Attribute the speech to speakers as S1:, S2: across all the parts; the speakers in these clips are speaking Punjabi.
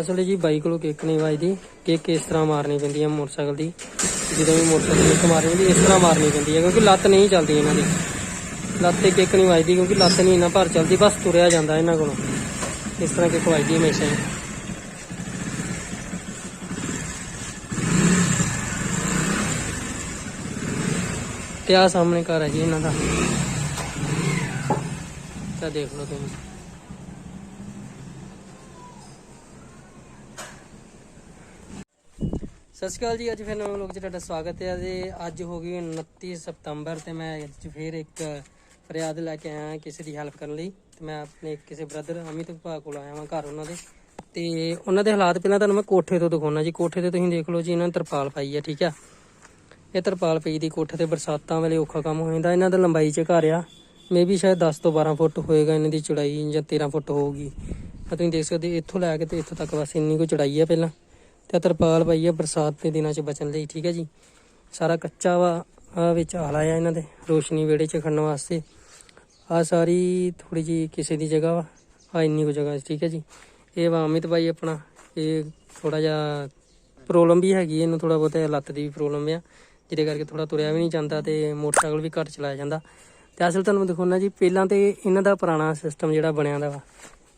S1: ਇਸ ਵੇਲੇ ਜੀ ਬਾਈਕ ਕੋਲੋਂ ਕਿੱਕ ਨਹੀਂ ਵੱਜਦੀ, ਕਿੱਕ ਇਸ ਤਰ੍ਹਾਂ ਮਾਰਨੀ ਪੈਂਦੀ ਹੈ ਮੋਟਰਸਾਈਕਲ ਦੀ। ਜਦੋਂ ਵੀ ਮੋਟਰਸਾਈਕਲ ਕਿੱਕ ਮਾਰਨੀ ਹੁੰਦੀ, ਇਸ ਤਰ੍ਹਾਂ ਮਾਰਨੀ ਪੈਂਦੀ ਹੈ ਕਿਉਂਕਿ ਲੱਤ ਨਹੀਂ ਚੱਲਦੀ ਇਹਨਾਂ ਦੀ। ਲੱਤ ਤੇ ਕਿੱਕ ਨਹੀਂ ਵੱਜਦੀ, ਕਿਉਂਕਿ ਲੱਤ ਨਹੀਂ ਇੰਨਾ ਭਾਰ ਚੱਲਦੀ, ਬਸ ਤੁਰਿਆ ਜਾਂਦਾ ਇਹਨਾਂ ਕੋਲੋਂ। ਇਸ ਤਰ੍ਹਾਂ ਕਿੱਕ ਵੱਜਦੀ ਹਮੇਸ਼ਾ ਹੀ। ਤੇ ਆ ਸਾਹਮਣੇ ਘਰ ਹੈ ਜੀ ਇਹਨਾਂ ਦਾ। ਤਾਂ ਦੇਖ ਲਓ ਤੁਸੀਂ। ਸਤਿ ਸ਼੍ਰੀ ਅਕਾਲ ਜੀ, ਅੱਜ ਫਿਰ ਨਵੇਂ ਲੋਕ ਜੀ ਤੁਹਾਡਾ ਸਵਾਗਤ ਹੈ ਤੇ ਅੱਜ ਹੋ ਗਈ 29 ਸਤੰਬਰ ਤੇ ਮੈਂ ਅੱਜ ਫਿਰ ਇੱਕ ਫਰਿਆਦ ਲੈ ਕੇ ਆਇਆ ਕਿਸੇ ਦੀ ਹੈਲਪ ਕਰਨ ਲਈ ਤੇ ਮੈਂ ਆਪਣੇ ਕਿਸੇ ਬ੍ਰਦਰ ਅਮਿਤ ਭਾ ਕੋਲ ਆਇਆ ਹਾਂ ਘਰ ਉਹਨਾਂ ਦੇ ਤੇ ਉਹਨਾਂ ਦੇ ਹਾਲਾਤ ਪਹਿਲਾਂ ਤੁਹਾਨੂੰ ਮੈਂ ਕੋਠੇ ਤੋਂ ਦਿਖਾਉਣਾ ਜੀ। ਕੋਠੇ ਤੇ ਤੁਸੀਂ ਦੇਖ ਲਓ ਜੀ, ਇਹਨਾਂ ਨੇ ਤਰਪਾਲ ਪਾਈ ਹੈ ਠੀਕ ਆ। ਇਹ ਤਰਪਾਲ ਪਈ ਦੀ ਕੋਠੇ ਤੇ ਬਰਸਾਤਾਂ ਵੇਲੇ ਔਖਾ ਕੰਮ ਹੋ ਜਾਂਦਾ, ਇਹਨਾਂ ਦਾ ਲੰਬਾਈ ਚ ਘਰ ਆ। ਮੇਬੀ ਸ਼ਾਇਦ 10 ਤੋਂ 12 ਫੁੱਟ ਹੋਏਗਾ ਇਹਨਾਂ ਦੀ ਚੌੜਾਈ ਜਾਂ 13 ਫੁੱਟ ਹੋਊਗੀ। ਆ ਤੁਸੀਂ ਦੇਖ ਸਕਦੇ ਇੱਥੋਂ ਲੈ ਕੇ ਤੇ ਇੱਥੋਂ ਤੱਕ ਬਸ ਇੰਨੀ ਕੁ ਚੜਾਈ ਆ ਪਹਿਲਾਂ। ਤੇ ਤਰਪਾਲ ਪਈ ਆ ਬਰਸਾਤ ਦੇ ਦਿਨਾਂ 'ਚ ਬਚਣ ਲਈ, ਠੀਕ ਹੈ ਜੀ। ਸਾਰਾ ਕੱਚਾ ਵਾ ਆ ਵਿੱਚ ਆਲਾ ਆ ਇਹਨਾਂ ਦੇ, ਰੋਸ਼ਨੀ ਵਿਹੜੇ 'ਚ ਖੜਨ ਵਾਸਤੇ। ਆ ਸਾਰੀ ਥੋੜੀ ਜੀ ਕਿਸੇ ਦੀ ਜਗ੍ਹਾ ਵਾ ਆ ਇੰਨੀ ਕੁ ਜਗ੍ਹਾ ਠੀਕ ਹੈ ਜੀ। ਇਹ ਵਾ ਅਮਿਤ ਭਾਈ ਆਪਣਾ, ਇਹ ਥੋੜਾ ਜਿਹਾ ਪ੍ਰੋਬਲਮ ਵੀ ਹੈਗੀ ਇਹਨੂੰ ਥੋੜਾ ਬਹੁਤਾ ਲੱਤ ਦੀ ਵੀ ਪ੍ਰੋਬਲਮ ਆ, ਜਿਹਦੇ ਕਰਕੇ ਥੋੜਾ ਤੁਰਿਆ ਵੀ ਨਹੀਂ ਜਾਂਦਾ ਤੇ ਮੋਟਰਸਾਈਕਲ ਵੀ ਘੱਟ ਚਲਾਇਆ ਜਾਂਦਾ। ਤੇ ਅਸਲ ਤੁਹਾਨੂੰ ਦਿਖਾਉਣਾ ਜੀ, ਪਹਿਲਾਂ ਤੇ ਇਹਨਾਂ ਦਾ ਪੁਰਾਣਾ ਸਿਸਟਮ ਜਿਹੜਾ ਬਣਿਆ ਦਾ ਵਾ,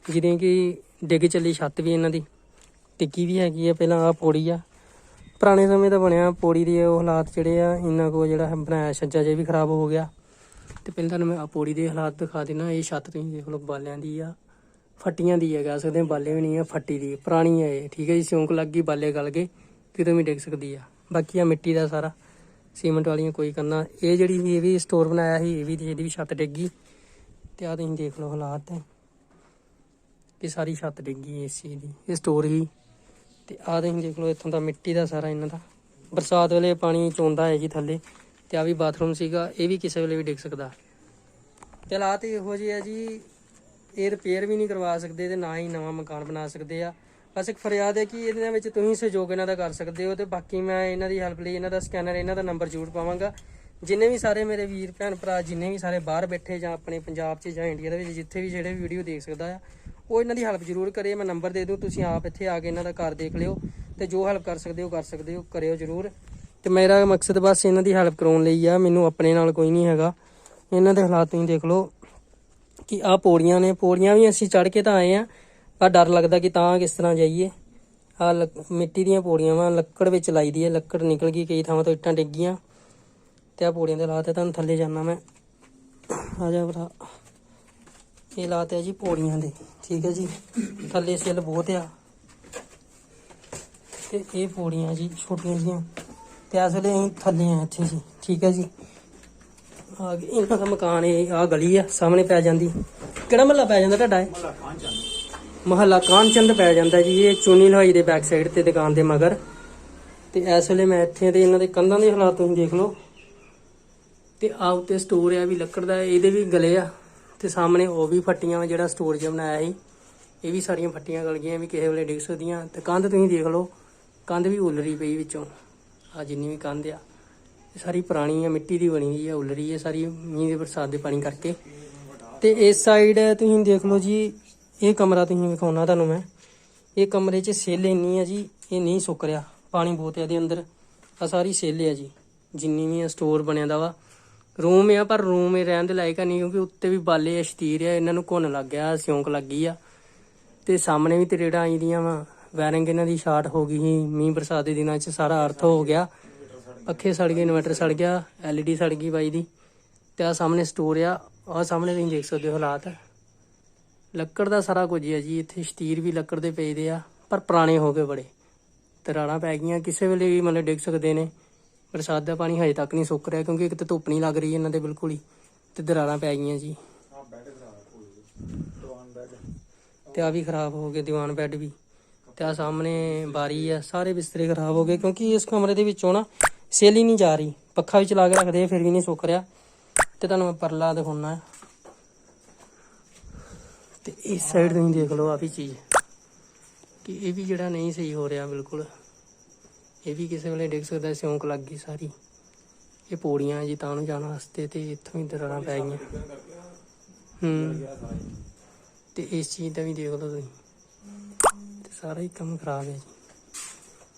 S1: ਜਿਹਦੇ ਕਿ ਡਿੱਗ ਚੱਲੀ ਛੱਤ ਵੀ ਇਹਨਾਂ ਦੀ। ਟਿੱਕੀ ਵੀ ਹੈਗੀ ਆ ਪਹਿਲਾਂ ਆ ਪੌੜੀ ਆ। ਪੁਰਾਣੇ ਸਮੇਂ ਦਾ ਬਣਿਆ ਪੌੜੀ ਦੇ ਉਹ ਹਾਲਾਤ ਜਿਹੜੇ ਆ ਇੰਨਾ ਕੋ ਜਿਹੜਾ ਬਣਾਇਆ ਛੱਜਾ ਜੇ ਵੀ ਖਰਾਬ ਹੋ ਗਿਆ। ਤੇ ਪਹਿਲਾਂ ਤੁਹਾਨੂੰ ਮੈਂ ਆ ਪੌੜੀ ਦੇ ਹਾਲਾਤ ਦਿਖਾ ਦੇਣਾ ਇਹ ਛੱਤ ਤੁਸੀਂ ਦੇਖ ਲਓ ਬਾਲਿਆਂ ਦੀ ਆ ਫੱਟੀਆਂ ਦੀ ਹੈ ਕਹਿ ਸਕਦੇ ਹਾਂ, ਬਾਲੇ ਵੀ ਨਹੀਂ ਆ ਫੱਟੀ ਦੀ ਪੁਰਾਣੀ ਆ ਇਹ ਠੀਕ ਹੈ ਜੀ ਸਿਉਂਕ ਲੱਗ ਗਈ ਬਾਲੇ ਗਲ ਗਏ ਕਿਤੇ ਵੀ ਡਿੱਗ ਸਕਦੀ ਆ। ਬਾਕੀ ਆ ਮਿੱਟੀ ਦਾ ਸਾਰਾ ਸੀਮੈਂਟ ਵਾਲੀਆਂ ਕੋਈ ਕਰਨਾ ਇਹ ਜਿਹੜੀ ਵੀ ਇਹ ਵੀ ਸਟੋਰ ਬਣਾਇਆ ਸੀ ਇਹ ਵੀ ਇਹਦੀ ਵੀ ਛੱਤ ਡਿੱਗੀ ਤੇ ਆ ਤੁਸੀਂ ਦੇਖ ਲਓ ਹਾਲਾਤ। ਕਿ ਸਾਰੀ ਛੱਤ ਡਿੱਗੀ ਇਸ ਚੀਜ਼ ਦੀ ਇਹ ਸਟੋਰ ਹੀ ਤੇ ਆ ਤੁਸੀਂ ਦੇਖ ਲਓ ਇੱਥੋਂ ਦਾ ਮਿੱਟੀ ਦਾ ਸਾਰਾ ਇਹਨਾਂ ਦਾ। ਬਰਸਾਤ ਵੇਲੇ ਪਾਣੀ ਚੋਂਦਾ ਹੈ ਜੀ ਥੱਲੇ, ਤੇ ਆ ਵੀ ਬਾਥਰੂਮ ਸੀਗਾ, ਇਹ ਵੀ ਕਿਸੇ ਵੇਲੇ ਵੀ ਡਿੱਗ ਸਕਦਾ। ਤੇ ਹਾਲਾਤ ਇਹੋ ਜਿਹੇ ਆ ਜੀ, ਇਹ ਰਿਪੇਅਰ ਵੀ ਨਹੀਂ ਕਰਵਾ ਸਕਦੇ ਤੇ ਨਾ ਹੀ ਨਵਾਂ ਮਕਾਨ ਬਣਾ ਸਕਦੇ ਆ। ਬਸ ਇੱਕ ਫਰਿਆਦ ਹੈ ਕਿ ਇਹਦੇ ਵਿੱਚ ਤੁਸੀਂ ਸਹਿਯੋਗ ਇਹਨਾਂ ਦਾ ਕਰ ਸਕਦੇ ਹੋ ਤੇ ਬਾਕੀ ਮੈਂ ਇਹਨਾਂ ਦੀ ਹੈਲਪ ਲਈ ਇਹਨਾਂ ਦਾ ਸਕੈਨਰ ਇਹਨਾਂ ਦਾ ਨੰਬਰ ਜ਼ਰੂਰ ਪਾਵਾਂਗਾ। ਜਿੰਨੇ ਵੀ ਸਾਰੇ ਮੇਰੇ ਵੀਰ, ਭੈਣ ਭਰਾ, ਜਿੰਨੇ ਵੀ ਸਾਰੇ ਬਾਹਰ ਬੈਠੇ ਜਾਂ ਆਪਣੇ ਪੰਜਾਬ 'ਚ ਜਾਂ ਇੰਡੀਆ ਦੇ ਵਿੱਚ, ਜਿੱਥੇ ਵੀ ਜਿਹੜੇ ਵੀਡੀਓ ਦੇਖ ਸਕਦਾ ਆ ਉਹ ਇਹਨਾਂ ਦੀ ਹੈਲਪ ਜ਼ਰੂਰ ਕਰੇ, ਮੈਂ ਨੰਬਰ ਦੇ ਦੂੰ ਤੁਸੀਂ ਆਪ ਇੱਥੇ ਆ ਕੇ ਇਹਨਾਂ ਦਾ ਘਰ ਦੇਖ ਲਿਓ ਤੇ ਜੋ ਹੈਲਪ ਕਰ ਸਕਦੇ ਹੋ, ਕਰ ਸਕਦੇ ਹੋ, ਕਰਿਓ ਜ਼ਰੂਰ। ਤੇ ਮੇਰਾ ਮਕਸਦ ਬਸ ਇਹਨਾਂ ਦੀ ਹੈਲਪ ਕਰਾਉਣ ਲਈ ਆ, ਮੈਨੂੰ ਆਪਣੇ ਨਾਲ ਕੋਈ ਨਹੀਂ ਹੈਗਾ। ਇਹਨਾਂ ਦੇ ਹਾਲਾਤ ਤੁਸੀਂ ਦੇਖ ਲਓ ਕਿ ਆ ਪੌੜੀਆਂ ਨੇ, ਪੌੜੀਆਂ ਵੀ ਅਸੀਂ ਚੜ ਕੇ ਤਾਂ ਆਏ ਆ, ਪਰ ਡਰ ਲੱਗਦਾ ਕਿ ਤਾਂ ਕਿਸ ਤਰ੍ਹਾਂ ਜਾਈਏ। ਆ ਮਿੱਟੀ ਦੀਆਂ ਪੌੜੀਆਂ ਵਾ ਲੱਕੜ ਵਿੱਚ ਲਾਈ ਦੀ ਹੈ, ਲੱਕੜ ਨਿਕਲ ਗਈ, ਕਈ ਥਾਵਾਂ ਤੋਂ ਇੱਟਾਂ ਡਿੱਗੀਆਂ ਤੇ ਆ ਪੌੜੀਆਂ ਦੇ ਹਾਲਾਤ ਹੈ ਤੁਹਾਨੂੰ ਥੱਲੇ ਜਾਣਾ ਮੈਂ। ਆ ਜਾ ਭਰਾ। ਇਹ ਹਾਲਾਤ ਹੈ ਜੀ ਪੌੜੀਆਂ ਦੇ ਠੀਕ ਹੈ ਜੀ? ਥੱਲੇ ਸਿੱਲ ਬਹੁਤ ਆ। ਤੇ ਇਹ ਪੌੜੀਆਂ ਜੀ ਛੋਟੀਆਂ ਜੀਆਂ। ਤੇ ਇਸ ਵੇਲੇ ਅਸੀਂ ਥੱਲੇ ਆ ਇੱਥੇ ਜੀ ਠੀਕ ਹੈ ਜੀ? ਆ ਗਏ ਇਹਨਾਂ ਦਾ ਮਕਾਨ ਇਹ ਆ ਗਲੀ ਆ ਸਾਹਮਣੇ ਪੈ ਜਾਂਦੀ। ਕਿਹੜਾ ਮਹੱਲਾ ਪੈ ਜਾਂਦਾ ਤੁਹਾਡਾ ਇਹ? ਮਹੱਲਾ ਕਾਨਚੰਦ ਪੈ ਜਾਂਦਾ ਜੀ ਇਹ ਚੂਨੀ ਲੋਹਾਈ ਦੇ ਬੈਕ ਸਾਈਡ ਤੇ ਦੁਕਾਨ ਦੇ ਮਗਰ। ਤੇ ਇਸ ਵੇਲੇ ਮੈਂ ਇੱਥੇ ਤੇ ਇਹਨਾਂ ਦੇ ਕੰਧਾਂ ਦੇ ਹਾਲਾਤ ਤੁਸੀਂ ਦੇਖ ਲਓ। ਤੇ ਆ ਉੱਤੇ ਸਟੋਰ ਆ ਵੀ ਲੱਕੜ ਦਾ ਇਹਦੇ ਵੀ ਗਲੇ ਆ। ਤੇ ਸਾਹਮਣੇ ਉਹ ਵੀ ਫੱਟੀਆਂ ਵਾ ਜਿਹੜਾ ਸਟੋਰ ਜਿਹਾ ਬਣਾਇਆ ਸੀ। ਇਹ ਵੀ ਸਾਰੀਆਂ ਫੱਟੀਆਂ ਗਲ ਗਈਆਂ ਵੀ ਕਿਸੇ ਵੇਲੇ ਡਿੱਗ ਸਕਦੀਆਂ। ਤੇ ਕੰਧ ਤੁਸੀਂ ਦੇਖ ਲਓ, ਕੰਧ ਵੀ ਉਲਰੀ ਪਈ ਵਿੱਚੋਂ। ਆ ਜਿੰਨੀ ਵੀ ਕੰਧ ਆ। ਇਹ ਸਾਰੀ ਪੁਰਾਣੀ ਆ, ਮਿੱਟੀ ਦੀ ਬਣੀ ਹੋਈ ਆ, ਉਲਰੀ ਹੈ ਸਾਰੀ ਮੀਂਹ ਦੇ ਬਰਸਾਤ ਦੇ ਪਾਣੀ ਕਰਕੇ। ਤੇ ਇਸ ਸਾਈਡ ਤੁਸੀਂ ਦੇਖ ਲਓ ਜੀ, ਇਹ ਕਮਰਾ ਤੁਸੀਂ ਵਿਖਾਉਣਾ ਤੁਹਾਨੂੰ ਮੈਂ। ਇਹ ਕਮਰੇ 'ਚ ਸੇਲ ਇੰਨੀ ਆ ਜੀ, ਇਹ ਨਹੀਂ ਸੁੱਕ ਰਿਹਾ। ਪਾਣੀ ਬਹੁਤ ਹੈ ਇਹਦੇ ਅੰਦਰ। ਆ ਸਾਰੀ ਸੇਲ ਆ ਜੀ, ਜਿੰਨੀ ਵੀ ਆ ਸਟੋਰ ਬਣਿਆ ਦਾ ਵਾ। ਰੂਮ ਆ, ਪਰ ਰੂਮ ਇਹ ਰਹਿਣ ਦੇ ਲਾਇਕ ਆ ਨਹੀਂ, ਕਿਉਂਕਿ ਉੱਤੇ ਵੀ ਬਾਲੇ ਆ, ਸ਼ਤੀਰ ਆ, ਇਹਨਾਂ ਨੂੰ ਘੁੰਨ ਲੱਗ ਗਿਆ, ਸਿਉਂਕ ਲੱਗ ਗਈ ਆ। ਤੇ ਸਾਹਮਣੇ ਵੀ ਤਰੇੜਾਂ ਆਈ ਦੀਆਂ ਵਾ। ਵੈਰਿੰਗ ਇਹਨਾਂ ਦੀ ਸ਼ਾਰਟ ਹੋ ਗਈ ਸੀ, ਮੀਂਹ ਬਰਸਾਤ ਦੇ ਦਿਨਾਂ 'ਚ ਸਾਰਾ ਅਰਥ ਹੋ ਗਿਆ। ਪੱਖੇ ਸੜ ਗਏ, ਇਨਵਰਟਰ ਸੜ ਗਿਆ, ਐਲਈਡੀ ਸੜ ਗਈ ਬਾਈ ਦੀ। ਤੇ ਆ ਸਾਹਮਣੇ ਸਟੋਰ ਆ ਆ ਸਾਹਮਣੇ ਤੁਸੀਂ ਦੇਖ ਸਕਦੇ ਹੋ ਹਾਲਾਤ। ਲੱਕੜ ਦਾ ਸਾਰਾ ਕੁਝ ਹੈ ਜੀ, ਇੱਥੇ ਸ਼ਤੀਰ ਵੀ ਲੱਕੜ ਦੇ ਪਏਦੇ ਆ, ਪਰ ਪੁਰਾਣੇ ਹੋ ਗਏ ਬੜੇ। ਤਰਾੜਾਂ ਪੈ ਗਈਆਂ, ਕਿਸੇ ਵੇਲੇ ਵੀ ਮਤਲਬ ਡਿੱਗ ਸਕਦੇ ਨੇ। ਬਰਸਾਤ ਦਾ ਪਾਣੀ ਹਜੇ ਤੱਕ ਨਹੀਂ ਸੁੱਕ ਰਿਹਾ ਕਿਉਂਕਿ ਇੱਕ ਤਾਂ ਧੁੱਪ ਨਹੀਂ ਲੱਗ ਰਹੀ ਇਹਨਾਂ ਦੇ ਬਿਲਕੁਲ ਹੀ ਤੇ ਦਰਾਰਾਂ ਪੈ ਗਈਆਂ ਜੀ। ਤੇ ਆ ਵੀ ਖਰਾਬ ਹੋ ਗਏ ਦੀਵਾਨ ਬੈੱਡ ਵੀ। ਤੇ ਆ ਸਾਹਮਣੇ ਬਾਰੀ ਆ ਸਾਰੇ ਬਿਸਤਰੇ ਖਰਾਬ ਹੋ ਗਏ ਕਿਉਂਕਿ ਇਸ ਕਮਰੇ ਦੇ ਵਿੱਚੋਂ ਨਾ ਸੇਲ ਹੀ ਨਹੀਂ ਜਾ ਰਹੀ। ਪੱਖਾ ਵੀ ਚਲਾ ਕੇ ਰੱਖਦੇ ਆ, ਫਿਰ ਵੀ ਨਹੀਂ ਸੁੱਕ ਰਿਹਾ। ਤੇ ਤੁਹਾਨੂੰ ਮੈਂ ਪਰਲਾ ਦਿਖਾਉਣਾ ਹੈ ਤੇ ਇਸ ਸਾਈਡ ਤੁਸੀਂ ਦੇਖ ਲਓ ਆ ਵੀ ਚੀਜ਼। ਕਿ ਇਹ ਵੀ ਜਿਹੜਾ ਨਹੀਂ ਸਹੀ ਹੋ ਰਿਹਾ ਬਿਲਕੁਲ। ਇਹ ਵੀ ਕਿਸੇ ਵੇਲੇ ਡਿੱਗ ਸਕਦਾ, ਸਿਉਂਕ ਲੱਗ ਗਈ ਸਾਰੀ। ਇਹ ਪੌੜੀਆਂ ਜੀ, ਤਾਂ ਨੂੰ ਜਾਣ ਵਾਸਤੇ ਤੇ ਇੱਥੋਂ ਹੀ ਦਰਾਰਾਂ ਪੈ ਗਈਆਂ। ਹੂੰ। ਤੇ ਇਸ ਚੀਜ਼ ਦਾ ਵੀ ਦੇਖ ਲਓ ਤੁਸੀਂ। ਤੇ ਸਾਰਾ ਹੀ ਕੰਮ ਖਰਾਬ ਹੈ ਜੀ।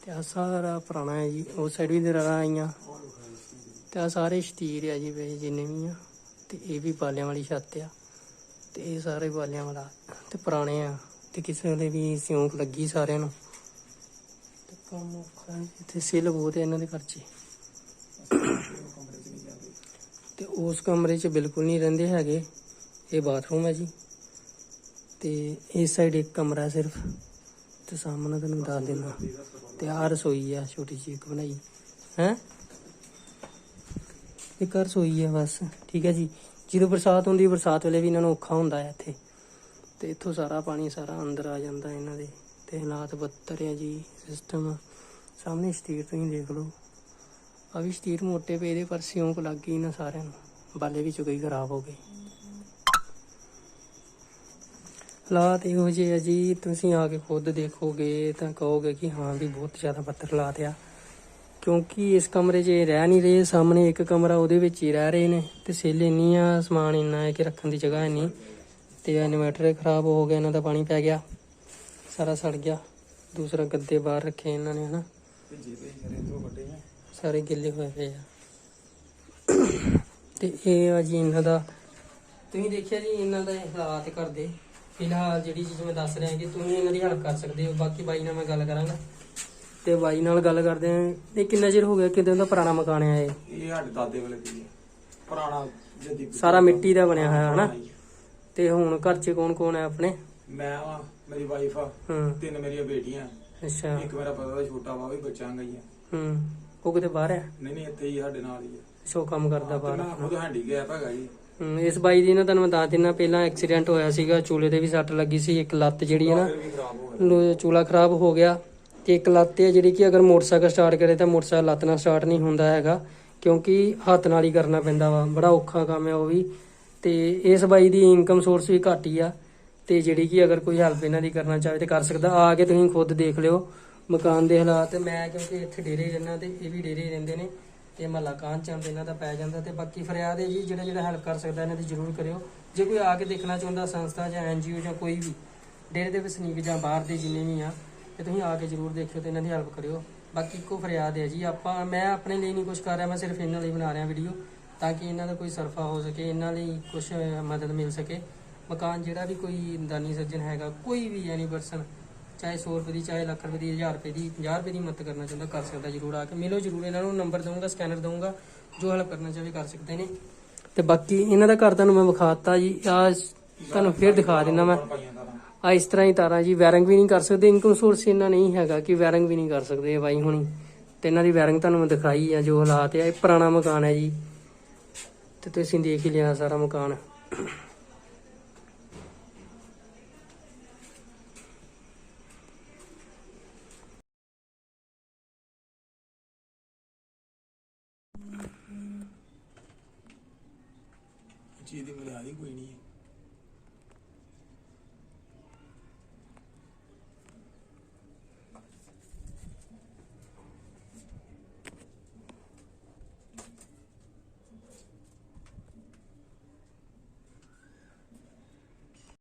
S1: ਤੇ ਆ ਸਾਰਾ ਪੁਰਾਣਾ ਹੈ ਜੀ ਉਸ ਸਾਈਡ ਵੀ ਦਰਾਰਾਂ ਆਈਆਂ। ਤੇ ਆ ਸਾਰੇ ਸ਼ਤੀਰ ਆ ਜੀ ਵੇ ਜਿੰਨੇ ਵੀ ਆ। ਤੇ ਇਹ ਵੀ ਬਾਲਿਆਂ ਵਾਲੀ ਛੱਤ ਆ। ਤੇ ਇਹ ਸਾਰੇ ਬਾਲਿਆਂ ਵਾਲਾ, ਤੇ ਪੁਰਾਣੇ ਆ। ਤੇ ਕਿਸੇ ਵੇਲੇ ਵੀ ਸਿਉਂਕ ਲੱਗੀ ਸਾਰਿਆਂ ਨੂੰ। ਕੰਮ ਔਖਾ ਹੈ ਜੀ, ਤੇ ਬਹੁਤ ਹੈ ਇਹਨਾਂ ਦੇ ਖਰਚੇ। 'ਚ ਤੇ ਉਸ ਕਮਰੇ 'ਚ ਬਿਲਕੁਲ ਨਹੀਂ ਰਹਿੰਦੇ ਹੈਗੇ। ਇਹ ਬਾਥਰੂਮ ਹੈ ਜੀ। ਤੇ ਇਸ ਸਾਈਡ ਇੱਕ ਕਮਰਾ ਸਿਰਫ। ਤੇ ਸਾਹਮਣੇ ਤੁਹਾਨੂੰ ਦੱਸ ਦਿੰਦਾ। ਤੇ ਆਹ ਰਸੋਈ ਆ ਛੋਟੀ ਜਿਹੀ ਇੱਕ ਬਣਾਈ। ਹੈ? ਇੱਕ ਰਸੋਈ ਆ ਬਸ। ਠੀਕ ਹੈ ਜੀ। ਜਦੋਂ ਬਰਸਾਤ ਹੁੰਦੀ ਬਰਸਾਤ ਵੇਲੇ ਵੀ ਇਹਨਾਂ ਨੂੰ ਔਖਾ ਹੁੰਦਾ ਹੈ ਇੱਥੇ। ਤੇ ਇੱਥੋਂ ਸਾਰਾ ਪਾਣੀ ਸਾਰਾ ਅੰਦਰ ਆ ਜਾਂਦਾ ਇਹਨਾਂ ਦੇ। ਤੇ ਹਾਲਾਤ ਬੱਤਰ ਆ ਜੀ ਸਿਸਟਮ ਸਾਹਮਣੇ ਸਟੀਰ ਤੁਸੀਂ ਦੇਖ ਲਓ। ਆ ਵੀ ਸਟੀਰ ਮੋਟੇ ਪਏ ਦੇ, ਪਰ ਸਿਉਂਕ ਲੱਗ ਗਈ ਨਾ ਸਾਰਿਆਂ ਨੂੰ। ਬਾਲੇ ਵੀ ਚੁਗਈ ਖਰਾਬ ਹੋ ਗਏ। ਹਾਲਾਤ ਇਹੋ ਜਿਹੇ ਆ ਜੀ, ਤੁਸੀਂ ਆ ਕੇ ਖੁਦ ਦੇਖੋਗੇ ਤਾਂ ਕਹੋਗੇ ਕਿ ਹਾਂ ਵੀ ਬਹੁਤ ਜ਼ਿਆਦਾ ਪੱਥਰ ਹਾਲਾਤ ਆ। ਕਿਉਂਕਿ ਇਸ ਕਮਰੇ 'ਚ ਇਹ ਰਹਿ ਨਹੀਂ ਰਹੇ, ਸਾਹਮਣੇ ਇੱਕ ਕਮਰਾ ਉਹਦੇ ਵਿੱਚ ਹੀ ਰਹਿ ਰਹੇ ਨੇ। ਤੇ ਸੇਲ ਇੰਨੀ ਆ, ਸਮਾਨ ਇੰਨਾ ਹੈ ਕਿ ਰੱਖਣ ਦੀ ਜਗ੍ਹਾ ਨਹੀਂ। ਤੇ ਇਨਵਰਟਰ ਖਰਾਬ ਹੋ ਗਿਆ, ਇਹਨਾਂ ਦਾ ਪਾਣੀ ਪੈ ਗਿਆ। ਸਾਰਾ ਸੜ ਗਿਆ। ਦੂਸਰਾ ਗੱਦੇ ਬਾਹਰ ਰੱਖੇ ਇਹਨਾਂ ਨੇ ਹਨਾ। ਸਾਰੇ ਗਿੱਲੇ ਹੋਏ ਪਏ ਆ। ਤੇ ਇਹ ਆ ਜੀ ਇਹਨਾਂ ਦਾ। ਤੁਸੀਂ ਦੇਖਿਆ ਜੀ ਇਹਨਾਂ ਦਾ ਹਾਲਾਤ ਕਰਦੇ। ਫਿਲਹਾਲ ਜਿਹੜੀ ਚੀਜ਼ ਮੈਂ ਦੱਸ ਰਿਹਾ ਕਿ ਤੁਸੀਂ ਇਹਨਾਂ ਦੀ ਹੈਲਪ ਕਰ ਸਕਦੇ ਹੋ। ਬਾਕੀ ਬਾਈ ਨਾਲ ਮੈਂ ਗੱਲ ਕਰਾਂਗਾ। ਤੇ ਬਾਈ ਨਾਲ ਗੱਲ ਕਰਦੇ ਆ ਇਹ ਕਿੰਨਾ ਚਿਰ ਹੋ ਗਿਆ ਕਿਦਾਂ ਦਾ ਪੁਰਾਣਾ ਮਕਾਨ ਹੈ ਇਹ?
S2: ਇਹ ਸਾਡੇ ਦਾਦੇ ਵੇਲੇ ਦੀ ਪੁਰਾਣਾ ਜਦੀ
S1: ਸਾਰਾ ਮਿੱਟੀ ਦਾ ਬਣਿਆ ਹੋਇਆ ਹਨਾ। ਤੇ ਹੁਣ ਘਰ 'ਚ ਕੌਣ ਕੌਣ ਹੈ ਆਪਣੇ?
S2: ਮੈਂ ਵਾਂ। ਮੇਰੀ ਵਾਈਫ ਆ
S1: ਹੂੰ।
S2: ਤਿੰਨ ਮੇਰੀਆਂ ਬੇਟੀਆਂ।
S1: ਅੱਛਾ।
S2: ਇੱਕ ਮੇਰਾ ਪਤਾ ਦਾ ਛੋਟਾ ਵਾ ਉਹ ਵੀ ਬੱਚਾ ਗਈ ਹੈ
S1: ਹੂੰ। ਉਹ ਕਿਤੇ ਬਾਹਰ ਹੈ?
S2: ਨਹੀਂ ਨਹੀਂ ਇੱਥੇ ਹੀ ਸਾਡੇ ਨਾਲ ਹੀ ਹੈ
S1: ਸ਼ੋ ਕੰਮ ਕਰਦਾ
S2: ਤੇ
S1: ਬਾਹਰ।
S2: ਮੈਂ ਖੁਦ ਹੈਂਡੀਕੈਪ ਹੈਗਾ ਜੀ।
S1: ਹੂੰ, ਇਸ ਬਾਈ ਦੀ ਨਾ ਤੁਹਾਨੂੰ ਮੈਂ ਦੱਸ ਦਿੰਨਾ ਪਹਿਲਾਂ ਐਕਸੀਡੈਂਟ ਹੋਇਆ ਸੀਗਾ ਚੂਲੇ ਤੇ ਵੀ ਸੱਟ ਲੱਗੀ ਸੀ ਇੱਕ ਲੱਤ ਜਿਹੜੀ ਹੈ ਨਾ
S2: ਫਿਰ ਵੀ ਖਰਾਬ ਹੋ ਗਿਆ।
S1: ਲੋ- ਚੂਲਾ ਖਰਾਬ ਹੋ ਗਿਆ। ਤੇ ਇੱਕ ਲੱਤ ਹੈ ਜਿਹੜੀ ਕਿ ਅਗਰ ਮੋਟਰਸਾਈਕਲ ਸਟਾਰਟ ਕਰੇ ਤਾਂ ਮੋਟਰਸਾਈਕਲ ਲੱਤ ਨਾਲ ਸਟਾਰਟ ਨਹੀਂ ਹੁੰਦਾ ਹੈਗਾ ਕਿਉਂਕਿ ਹੱਥ ਨਾਲ ਹੀ ਕਰਨਾ ਪੈਂਦਾ ਵਾ। ਬੜਾ ਔਖਾ ਕੰਮ ਹੈ ਉਹ ਵੀ। ਤੇ ਇਸ ਬਾਈ ਦੀ ਇਨਕਮ ਸੋਰਸ ਵੀ ਘੱਟ ਹੀ ਆ। ਤੇ ਜਿਹੜੀ ਕਿ ਅਗਰ ਕੋਈ ਹੈਲਪ ਇਹਨਾਂ ਦੀ ਕਰਨਾ ਚਾਹੇ ਤੇ ਕਰ ਸਕਦਾ। ਆ ਕੇ ਤੁਸੀਂ ਖੁਦ ਦੇਖ ਲਿਓ ਮਕਾਨ ਦੇ ਹਾਲਾਤ। ਮੈਂ ਕਿਉਂਕਿ ਇੱਥੇ ਡੇਰੇ ਰਹਿਣਾ ਤੇ ਇਹ ਵੀ ਡੇਰੇ ਹੀ ਰਹਿੰਦੇ ਨੇ। ਤੇ ਮਹੱਲਾ ਕਾਂਚ ਚੰਦ ਇਹਨਾਂ ਦਾ ਪੈ ਜਾਂਦਾ ਤੇ ਬਾਕੀ ਫਰਿਆਦ ਹੈ ਜੀ, ਜਿਹੜਾ ਜਿਹੜਾ ਹੈਲਪ ਕਰ ਸਕਦਾ ਇਹਨਾਂ ਦੀ ਜ਼ਰੂਰ ਕਰਿਓ। ਜੇ ਕੋਈ ਆ ਕੇ ਦੇਖਣਾ ਚਾਹੁੰਦਾ ਸੰਸਥਾ ਜਾਂ ਐਨਜੀਓ ਜਾਂ ਕੋਈ ਵੀ, ਡੇਰੇ ਦੇ ਵਸਨੀਕ ਜਾਂ ਬਾਹਰ ਦੇ ਜਿੰਨੇ ਵੀ ਆ, ਤੇ ਤੁਸੀਂ ਆ ਕੇ ਜ਼ਰੂਰ ਦੇਖਿਓ ਤੇ ਇਹਨਾਂ ਦੀ ਹੈਲਪ ਕਰਿਓ। ਬਾਕੀ ਇੱਕੋ ਫਰਿਆਦ ਹੈ ਜੀ, ਆਪਾਂ, ਮੈਂ ਆਪਣੇ ਲਈ ਨਹੀਂ ਕੁਝ ਕਰ ਰਿਹਾ, ਮੈਂ ਸਿਰਫ ਇਹਨਾਂ ਲਈ ਬਣਾ ਰਿਹਾ ਵੀਡੀਓ ਤਾਂ ਕਿ ਇਹਨਾਂ ਦਾ ਕੋਈ ਸਰਫਾ ਹੋ ਸਕੇ, ਇਹਨਾਂ ਲਈ ਕੁਝ ਮਦਦ ਮਿਲ ਸਕੇ। ਮਕਾਨ ਜਿਹੜਾ ਵੀ ਕੋਈ ਦਾਨੀ ਸੱਜਣ ਹੈਗਾ, ਕੋਈ ਵੀ ਐਨੀ ਪਰਸਨ ਚਾਹੇ 100 ਰੁਪਏ ਦੀ, ਚਾਹੇ ਲੱਖ ਰੁਪਏ ਦੀ 1000 ਰੁਪਏ ਦੀ 50 ਰੁਪਏ ਦੀ ਮਦਦ ਕਰਨਾ ਚਾਹੁੰਦਾ, ਕਰ ਸਕਦਾ ਜਰੂਰ ਆ ਕੇ। ਮਿਲੋ ਜਰੂਰ ਇਹਨਾਂ ਨੂੰ ਨੰਬਰ ਦਊਂਗਾ ਸਕੈਨਰ ਦਊਂਗਾ, ਜੋ ਹੈਲਪ ਕਰਨਾ ਚਾਹੇ ਕਰ ਸਕਦੇ ਨੇ। ਤੇ ਬਾਕੀ ਇਹਨਾਂ ਦਾ ਘਰ ਤੁਹਾਨੂੰ ਮੈਂ ਵਿਖਾਤਾ ਜੀ, ਆ ਤੁਹਾਨੂੰ ਫਿਰ ਦਿਖਾ ਦਿੰਦਾ ਮੈਂ।
S2: ਪਾਈਆਂ
S1: ਆ ਇਸ ਤਰ੍ਹਾਂ ਹੀ ਤਾਰਾਂ ਜੀ ਵੈਰਿੰਗ ਵੀ ਨਹੀਂ ਕਰ ਸਕਦੇ ਇਨਕਮ ਸੋਰਸ ਇਹਨਾਂ ਨਹੀਂ ਹੈਗਾ ਕਿ ਵੈਰਿੰਗ ਵੀ ਨਹੀਂ ਕਰ ਸਕਦੇ ਬਾਈ ਹੁਣੀ। ਤੇ ਇਹਨਾਂ ਦੀ ਵੈਰਿੰਗ ਤੁਹਾਨੂੰ ਮੈਂ ਦਿਖਾਈ ਆ, ਜੋ ਹਾਲਾਤ ਆ, ਇਹ ਪੁਰਾਣਾ ਮਕਾਨ ਹੈ ਜੀ। ਤੇ ਤੁਸੀਂ ਦੇਖ ਹੀ ਲਿਆ ਸਾਰਾ ਮਕਾਨ।
S2: ਚੀਜ਼